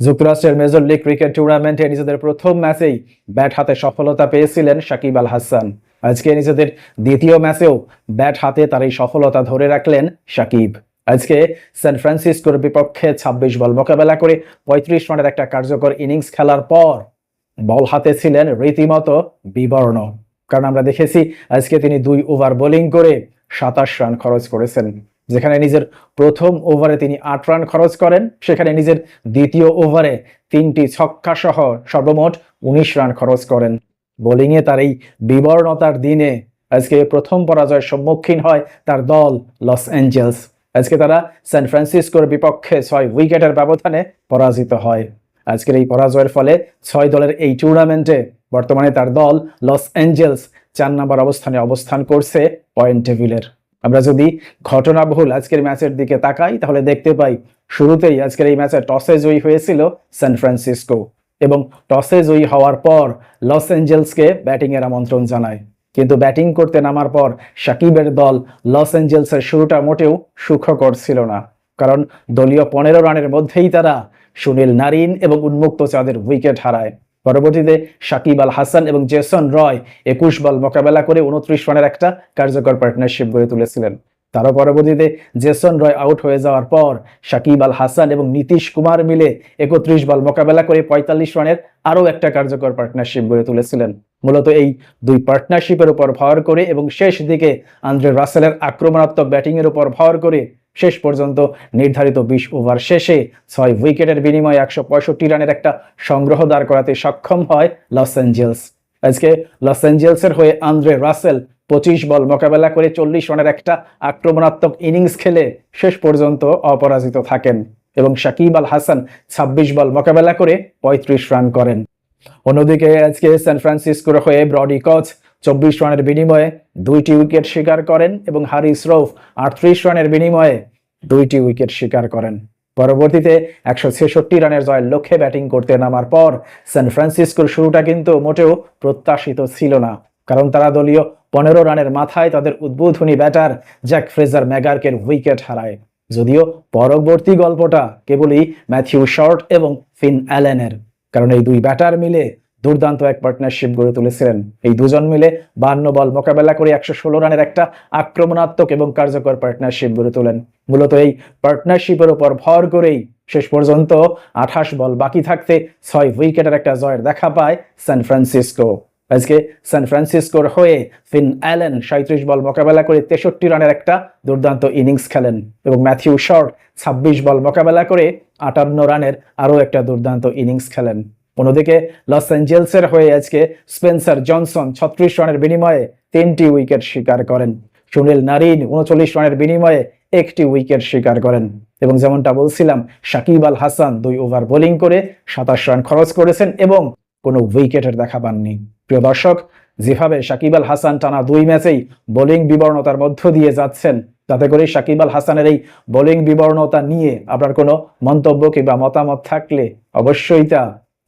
যুক্তরাষ্ট্রের major league cricket টুর্নামেন্টে নিজেদের প্রথম ম্যাচেই ব্যাট হাতে সফলতা পেয়েছিলেন সাকিব আল হাসান। আজকে নিজেদের দ্বিতীয় ম্যাচেও ব্যাট হাতে তার এই সফলতা ধরে রাখলেন সাকিব আজকে সান ফ্রান্সিসকোর বিপক্ষে ২৬ বল মোকাবেলা করে পঁয়ত্রিশ রানের একটা কার্যকর ইনিংস খেলার পর বল হাতে ছিলেন রীতিমতো বিবর্ণ। কারণ আমরা দেখেছি, আজকে তিনি দুই ওভার বোলিং করে সাতাশ রান খরচ করেছেন। যেখানে নিজের প্রথম ওভারে তিনি আট রান খরচ করেন, সেখানে নিজের দ্বিতীয় ওভারে তিনটি ছক্কা সহ সর্বমোট উনিশ রান খরচ করেন। বোলিংয়ে তার এই বিবর্ণতার দিনে আজকে প্রথম পরাজয়ের সম্মুখীন হয় তার দল লস অ্যাঞ্জেলস। আজকে তারা সান ফ্রান্সিসকোর বিপক্ষে ছয় উইকেটের ব্যবধানে পরাজিত হয়। আজকের এই পরাজয়ের ফলে ছয় দলের এই টুর্নামেন্টে বর্তমানে তার দল লস অ্যাঞ্জেলস চার নম্বর অবস্থানে অবস্থান করছে পয়েন্ট টেবিলের। আমরা যদি ঘটনাবহুল আজকের ম্যাচের দিকে তাকাই, তাহলে দেখতে পাই শুরুতেই আজকের এই ম্যাচে টসে জয়ী হয়েছিল সান ফ্রান্সিসকো এবং টসে জয়ী হওয়ার পর লস অ্যাঞ্জেলসকে ব্যাটিংয়ের আমন্ত্রণ জানায়। কিন্তু ব্যাটিং করতে নামার পর সাকিবের দল লস অ্যাঞ্জেলসের শুরুটা মোটেও সুখকর ছিল না। কারণ দলীয় পনেরো রানের মধ্যেই তারা সুনীল নারিন এবং উন্মুক্ত চাঁদের উইকেট হারায়। পরবর্তীতে সাকিব আল হাসান এবং জেসন রয় একুশ বল মোকাবেলা করে উনত্রিশ রানের একটা কার্যকর পার্টনারশিপ গড়ে তুলেছিলেন। তারও পরবর্তীতে জেসন রয় আউট হয়ে যাওয়ার পর সাকিব আল হাসান এবং নীতিশ কুমার মিলে একত্রিশ বল মোকাবেলা করে পঁয়তাল্লিশ রানের আরও একটা কার্যকর পার্টনারশিপ গড়ে তুলেছিলেন। মূলত এই দুই পার্টনারশিপের উপর ভর করে এবং শেষ দিকে আন্দ্রে রাসেলের আক্রমণাত্মক ব্যাটিংয়ের উপর ভর করে শেষ পর্যন্ত নির্ধারিত বিশ ওভার শেষে ছয় উইকেটের বিনিময়ে একশো পঁয়ষট্টি রানের একটা সংগ্রহ দাঁড় করাতে সক্ষম হয় লস অ্যাঞ্জেলস। আজকে লস অ্যাঞ্জেলসের হয়ে আন্দ্রে রাসেল পঁচিশ বল মোকাবেলা করে চল্লিশ রানের একটা আক্রমণাত্মক ইনিংস খেলে শেষ পর্যন্ত অপরাজিত থাকেন এবং সাকিব আল হাসান ছাব্বিশ বল মোকাবেলা করে পঁয়ত্রিশ রান করেন। অন্যদিকে আজকে সান ফ্রান্সিসকোর হয়ে ব্রডি কচ চব্বিশ রানের বিনিময়ে দুইটি উইকেট শিকার করেন এবং হারিস রৌফ আটত্রিশ রানের বিনিময়ে দুইটি উইকেট শিকার করেন। পরবর্তীতে একশো ছেষট্টি রানের জয়ের লক্ষ্যে ব্যাটিং করতে নামার পর সান ফ্রান্সিসকোর শুরুটা কিন্তু মোটেও প্রত্যাশিত ছিল না। কারণ তারা দলীয় পনেরো রানের মাথায় তাদের উদ্বোধনী ব্যাটার জ্যাক ফ্রেজার ম্যাগার্কের উইকেট হারায়। যদিও পরবর্তী গল্পটা কেবলই ম্যাথিউ শর্ট এবং ফিন অ্যালেনের। কারণ এই দুই ব্যাটার মিলে দুর্দান্ত এক পার্টনারশিপ গড়ে তুলেছিলেন। এই দুজন মিলে বান্ন বল মোকাবেলা করে একশো ষোলো রানের একটা আক্রমণাত্মক এবং কার্যকর পার্টনারশিপ গড়ে তোলেন। মূলত এই পার্টনারশিপের উপর ভর করেই শেষ পর্যন্ত আঠাশ বল বাকি থাকতে ছয় উইকেটের একটা জয়ের দেখা পায় সান ফ্রান্সিসকো। আজকে সান ফ্রান্সিসকোর হয়ে ফিন অ্যালেন সাঁত্রিশ বল মোকাবেলা করে তেষট্টি রানের একটা দুর্দান্ত ইনিংস খেলেন এবং ম্যাথিউ শর্ট ছাব্বিশ বল মোকাবেলা করে আটান্ন রানের আরও একটা দুর্দান্ত ইনিংস খেলেন। অন্যদিকে লস অ্যাঞ্জেলসের হয়ে আজকে স্পেন্সার জনসন ছত্রিশ রানের বিনিময়ে তিনটি উইকেট শিকার করেন। সুনীল নারিন উনচল্লিশ রানের বিনিময়ে একটি উইকেট শিকার করেন। এবং যেমনটা বলছিলাম সাকিব আল হাসান দুই ওভার বোলিং করে সাতাশ রান খরচ করেছেন এবং কোনো উইকেটের দেখা পাননি। প্রিয় দর্শক, যেভাবে সাকিব আল হাসান টানা দুই ম্যাচেই বোলিং বিবর্ণতার মধ্য দিয়ে যাচ্ছেন, তাতে করে সাকিব আল হাসানের এই বোলিং বিবর্ণতা নিয়ে আপনার কোনো মন্তব্য কিংবা মতামত থাকলে অবশ্যই তা